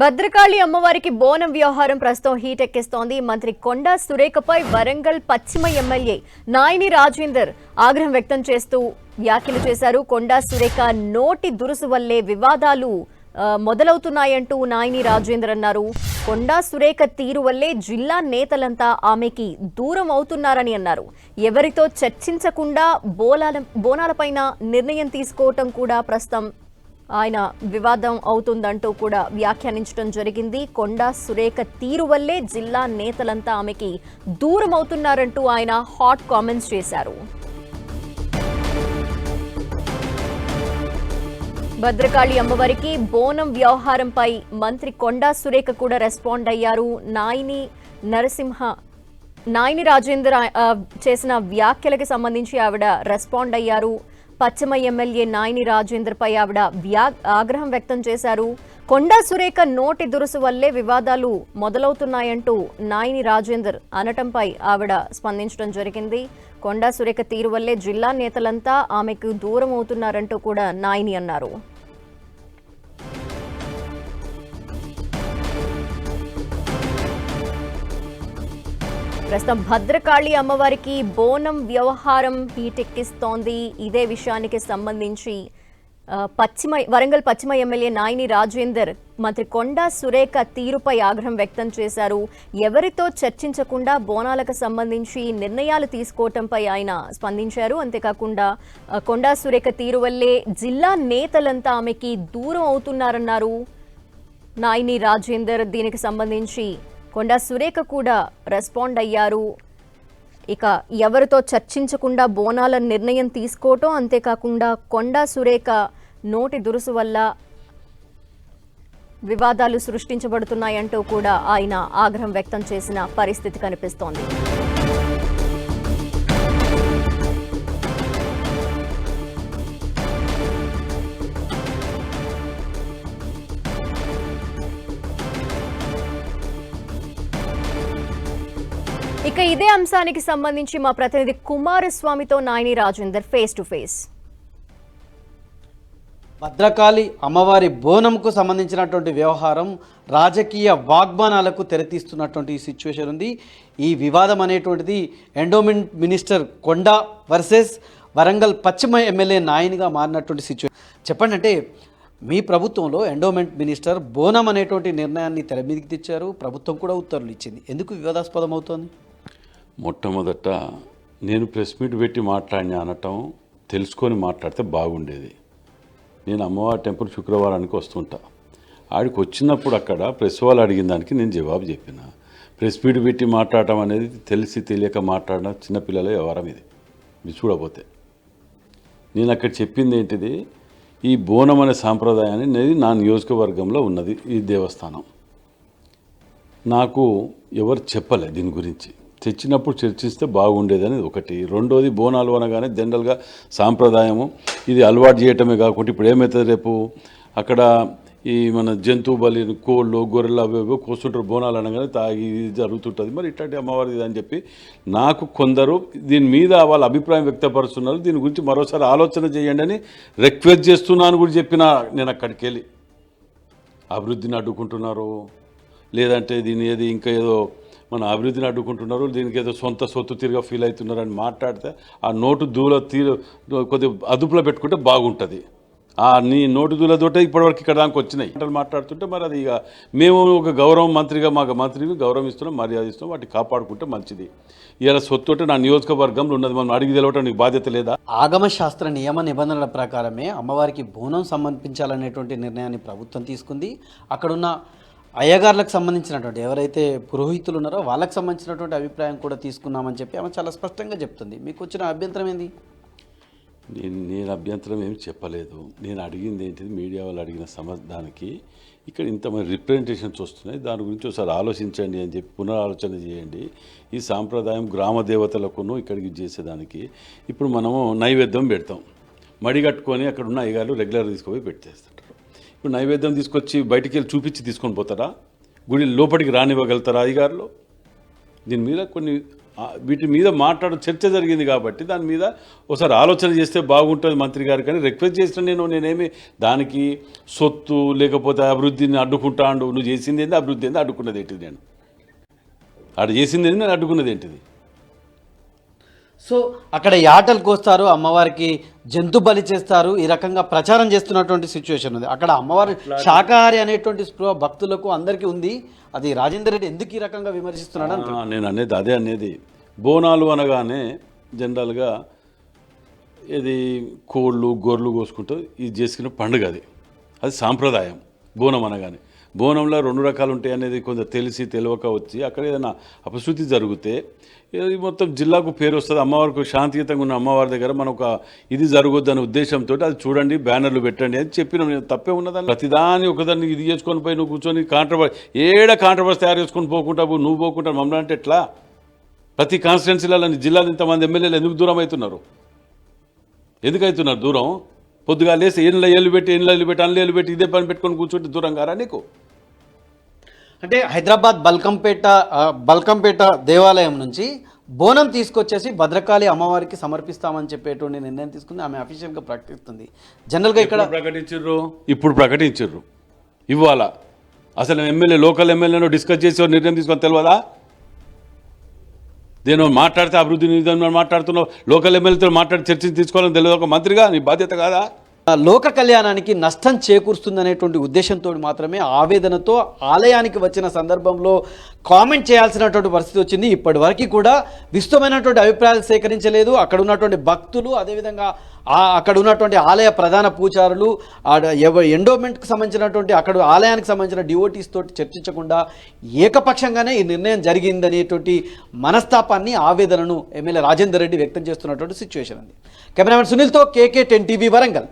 భద్రకాళి అమ్మవారికి బోనం వ్యవహారం ప్రస్తుతం హీట్ ఎక్కిస్తోంది. మంత్రి కొండా సురేఖపై వరంగల్ పశ్చిమ ఎమ్మెల్యే నాయని రాజేందర్ ఆగ్రహం వ్యక్తం చేస్తూ వ్యాఖ్యలు చేశారు. కొండా సురేఖ నోటి దురుసు వల్లే వివాదాలు మొదలవుతున్నాయంటూ నాయని రాజేందర్ అన్నారు. కొండా సురేఖ తీరు వల్లే జిల్లా నేతలంతా ఆమెకి దూరం అవుతున్నారని అన్నారు. ఎవరితో చర్చించకుండా బోనాల బోనాలపైన నిర్ణయం తీసుకోవటం కూడా ప్రస్తుతం ఆయన వివాదం అవుతుందంటూ కూడా వ్యాఖ్యానించడం జరిగింది. కొండా సురేఖ తీరు వల్లే జిల్లా నేతలంతా ఆమెకి దూరం అవుతున్నారంటూ ఆయన హాట్ కామెంట్స్ చేశారు. భద్రకాళి అమ్మవారికి బోనం వ్యవహారంపై మంత్రి కొండా సురేఖ కూడా రెస్పాండ్ అయ్యారు. నాయిని నరసింహ నాయిని రాజేందర్ ఆ, చేసిన వ్యాఖ్యలకు సంబంధించి ఆవిడ రెస్పాండ్ అయ్యారు. పశ్చిమ ఎమ్మెల్యే నాయని రాజేందర్ పై ఆవిడ ఆగ్రహం వ్యక్తం చేశారు. కొండా సురేఖ నోటి దురుసు వల్లే వివాదాలు మొదలవుతున్నాయంటూ నాయని రాజేందర్ అనటంపై ఆవిడ స్పందించడం జరిగింది. కొండా సురేఖ తీరు వల్లే జిల్లా నేతలంతా ఆమెకు దూరం అవుతున్నారంటూ కూడా నాయని అన్నారు. ప్రస్తుతం భద్రకాళి అమ్మవారికి బోనం వ్యవహారం పీటెక్కిస్తోంది ఇదే విషయానికి సంబంధించి పశ్చిమ వరంగల్ పశ్చిమ ఎమ్మెల్యే నాయని రాజేందర్ మంత్రి కొండా సురేఖ తీరుపై ఆగ్రహం వ్యక్తం చేశారు. ఎవరితో చర్చించకుండా బోనాలకు సంబంధించి నిర్ణయాలు తీసుకోవటంపై ఆయన స్పందించారు. అంతేకాకుండా కొండా సురేఖ తీరు వల్లే జిల్లా నేతలంతా ఆమెకి దూరం అవుతున్నారన్నారు నాయని రాజేందర్. దీనికి సంబంధించి కొండా సురేఖ కూడా రెస్పాండ్ అయ్యారు. ఇక ఎవరితో చర్చించకుండా బోనాల నిర్ణయం తీసుకోవటం అంతేకాకుండా కొండా సురేఖ నోటి దురుసు వల్ల వివాదాలు సృష్టించబడుతున్నాయంటూ కూడా ఆయన ఆగ్రహం వ్యక్తం చేసిన పరిస్థితి కనిపిస్తోంది. ఇక ఇదే అంశానికి సంబంధించి మా ప్రతినిధి కుమారస్వామితో Nayani Rajender face to face. Bhadrakali అమ్మవారి బోనంకు సంబంధించినటువంటి వ్యవహారం రాజకీయ వాగ్బానాలకు తెరతీస్తున్నటువంటి ఈ సిచ్యువేషన్ ఉంది. ఈ వివాదం అనేటువంటిది endowment minister Konda versus Warangal పశ్చిమ ఎమ్మెల్యే నాయనిగా మారినటువంటి సిచ్యువేషన్ చెప్పండి అంటే మీ ప్రభుత్వంలో ఎండోమెంట్ మినిస్టర్ బోనం అనేటువంటి నిర్ణయాన్ని తెర మీదకి తెచ్చారు. ప్రభుత్వం కూడా ఉత్తర్వులు ఇచ్చింది. ఎందుకు వివాదాస్పదం అవుతోంది మొట్టమొదట నేను ప్రెస్ మీట్ పెట్టి మాట్లాడినా అనటం తెలుసుకొని మాట్లాడితే బాగుండేది. నేను అమ్మవారి టెంపుల్ శుక్రవారానికి వస్తుంటా. ఆడికి వచ్చినప్పుడు అక్కడ ప్రెస్ వాళ్ళు అడిగిన దానికి నేను జవాబు చెప్పిన. ప్రెస్ మీట్ పెట్టి మాట్లాడటం అనేది తెలిసి తెలియక మాట్లాడడం చిన్నపిల్లల వ్యవహారం ఇది. మీరు చూడబోతే. నేను అక్కడ చెప్పింది ఏంటిది? ఈ బోనం అనే సాంప్రదాయాన్ని అనేది నా నియోజకవర్గంలో ఉన్నది ఈ దేవస్థానం. నాకు ఎవరు చెప్పలే దీని గురించి. తెచ్చినప్పుడు చర్చిస్తే బాగుండేదని ఒకటి. రెండోది బోనాలు అనగానే జనరల్గా సాంప్రదాయము. ఇది అలవాటు చేయటమే కాకుండా ఇప్పుడు ఏమవుతుంది రేపు? అక్కడ ఈ మన జంతువు బలి కోళ్ళు గొర్రెలు అవి ఇవి కోస్తుంటారు బోనాలు అనగానే తాగి ఇది జరుగుతుంటుంది. మరి ఇట్లాంటి అమ్మవారి ఇది అని చెప్పి నాకు కొందరు దీని మీద వాళ్ళ అభిప్రాయం వ్యక్తపరుస్తున్నారు. దీని గురించి మరోసారి ఆలోచన చేయండి అని రిక్వెస్ట్ చేస్తున్నాను కూడా చెప్పిన నేను అక్కడికి వెళ్ళి. అభివృద్ధిని అడ్డుకుంటున్నారు? లేదంటే దీని ఏది ఇంకా ఏదో మన అభివృద్ధిని అడ్డుకుంటున్నారు దీనికి ఏదో సొంత సొత్తు తీరుగా ఫీల్ అవుతున్నారు అని మాట్లాడితే ఆ నోటు దూల తీరు కొద్దిగా అదుపులో పెట్టుకుంటే బాగుంటుంది. ఆ నీ నోటు దూలతోటే ఇప్పటివరకు ఇక్కడ దానికి వచ్చినాయి. మాటలు మాట్లాడుతుంటే మరి అది ఇక మేము ఒక గౌరవం మంత్రిగా మాకు మంత్రిని గౌరవం ఇస్తున్నాం మర్యాద ఇస్తున్నాం వాటిని కాపాడుకుంటే మంచిది. ఇలా సొత్తు అంటే నా నియోజకవర్గంలో ఉన్నది మనం అడిగి తెలవటం నీకు బాధ్యత లేదా? ఆగమ శాస్త్ర నియమ నిబంధనల ప్రకారమే అమ్మవారికి బోనం సమర్పించాలనేటువంటి నిర్ణయాన్ని ప్రభుత్వం తీసుకుంది. అక్కడున్న అయ్యగారులకు సంబంధించినటువంటి ఎవరైతే పురోహితులు ఉన్నారో వాళ్ళకి సంబంధించినటువంటి అభిప్రాయం కూడా తీసుకున్నామని చెప్పి ఆమె చాలా స్పష్టంగా చెప్తుంది. మీకు వచ్చిన అభ్యంతరం ఏంది? నేను నేను అభ్యంతరం ఏమి చెప్పలేదు. నేను అడిగింది ఏంటిది? మీడియా వాళ్ళు అడిగిన సమర్థానికి ఇక్కడ ఇంతమంది రిప్రజెంటేషన్స్ వస్తున్నాయి. దాని గురించి ఒకసారి ఆలోచించండి అని చెప్పి పునరాలోచన చేయండి. ఈ సాంప్రదాయం గ్రామ దేవతలకును ఇక్కడికి చేసేదానికి ఇప్పుడు మనము నైవేద్యం పెడతాం. మడి కట్టుకొని అక్కడ ఉన్న అయ్యగారు రెగ్యులర్ తీసుకుపోయి పెట్టేస్తుంటారు ఇప్పుడు నైవేద్యం తీసుకొచ్చి బయటికి వెళ్ళి చూపించి తీసుకొని పోతారా? గుడి లోపలికి రానివ్వగలుగుతారా అధికారులు దీని మీద కొన్ని వీటి మీద మాట్లాడ చర్చ జరిగింది కాబట్టి దాని మీద ఒకసారి ఆలోచన చేస్తే బాగుంటుంది మంత్రి గారు కానీ రిక్వెస్ట్ చేసిన నేను నేనేమి దానికి సొత్తు లేకపోతే అభివృద్ధిని అడ్డుకుంటాండు నువ్వు చేసింది ఏంది అభివృద్ధి ఏంది అడ్డుకున్నది ఏంటిది నేను? అక్కడ చేసింది ఏంది నేను అడ్డుకున్నది ఏంటిది? సో అక్కడ యాటలు కోస్తారు అమ్మవారికి జంతు బలి చేస్తారు ఈ రకంగా ప్రచారం చేస్తున్నటువంటి సిచ్యువేషన్ ఉంది. అక్కడ అమ్మవారి శాకాహారి అనేటువంటి స్పృహ భక్తులకు అందరికీ ఉంది. అది రాజేందర్ రెడ్డి ఎందుకు ఈ రకంగా విమర్శిస్తున్నాడు నేను అనేది అదే అనేది. బోనాలు అనగానే జనరల్గా ఇది కోళ్ళు గొర్రెలు కోసుకుంటూ ఇది చేసుకునే పండుగ అది. అది సాంప్రదాయం. బోనం అనగానే. బోనంలో రెండు రకాలు ఉంటాయి అనేది కొంత తెలిసి తెలియక వచ్చి అక్కడ ఏదైనా అపశృతి జరిగితే మొత్తం జిల్లాకు పేరు వస్తుంది. అమ్మవారికి శాంతియుతంగా ఉన్న అమ్మవారి దగ్గర మనం ఒక ఇది జరగొద్దు అనే ఉద్దేశంతో అది చూడండి బ్యానర్లు పెట్టండి అని చెప్పిన. నేను తప్పే ఉన్నదాన్ని ప్రతిదాన్ని ఒకదాన్ని ఇది చేసుకొని పోయి నువ్వు కూర్చొని కాంట్రవర్స్ ఏడ కాంట్రవర్స్ తయారు చేసుకొని పోకుండా నువ్వు పోకుండా మమ్మల్ని అంటే ఎట్లా? ప్రతి కాన్స్టిట్యున్సీలలో జిల్లాలో ఇంతమంది ఎమ్మెల్యేలు ఎందుకు దూరం అవుతున్నారు? ఎందుకు అవుతున్నారు దూరం? పొద్దుగా లేసి ఏళ్ళ ఏళ్ళు పెట్టి ఏళ్ళ ఏళ్ళు పెట్టి అన్న ఏళ్ళు పెట్టి ఇదే పని పెట్టుకొని కూర్చుంటే దూరం కారా నీకు? అంటే హైదరాబాద్ బల్కంపేట బల్కంపేట దేవాలయం నుంచి బోనం తీసుకొచ్చేసి భద్రకాళి అమ్మవారికి సమర్పిస్తామని చెప్పేటువంటి నిర్ణయం తీసుకుంది. ఆమె అఫీషియల్గా ప్రకటిస్తుంది. జనరల్గా ఇక్కడ ప్రకటించర్రు? ఇప్పుడు ప్రకటించర్రు. ఇవాళ అసలు ఎమ్మెల్యే లోకల్ ఎమ్మెల్యేను డిస్కస్ చేసి నిర్ణయం తీసుకొని తెలియదా? నేను మాట్లాడితే అభివృద్ధి నిధులు మాట్లాడుతున్నావు లోకల్ ఎమ్మెల్యేతో మాట్లాడి చర్చ తీసుకోవాలని తెలియదు. ఒక మంత్రిగా నీ బాధ్యత కాదా? లోక కళ్యాణానికి నష్టం చేకూరుస్తుందనేటువంటి ఉద్దేశంతో మాత్రమే ఆవేదనతో ఆలయానికి వచ్చిన సందర్భంలో కామెంట్ చేయాల్సినటువంటి పరిస్థితి వచ్చింది. ఇప్పటి వరకు కూడా విస్తృతమైనటువంటి అభిప్రాయాలు సేకరించలేదు. అక్కడ ఉన్నటువంటి భక్తులు అదేవిధంగా అక్కడ ఉన్నటువంటి ఆలయ ప్రధాన పూజారులు ఆడ ఎవ ఎండోమెంట్కి సంబంధించినటువంటి అక్కడ ఆలయానికి సంబంధించిన డివోటీస్ తోటి చర్చించకుండా ఏకపక్షంగానే ఈ నిర్ణయం జరిగిందనేటువంటి మనస్తాపాన్ని ఆవేదనను ఎమ్మెల్యే రాజేందర్ రెడ్డి వ్యక్తం చేస్తున్నటువంటి సిచ్యువేషన్ ఉంది కెమెరామెన్ సునీల్తో కేకే టెన్ టీవీ వరంగల్.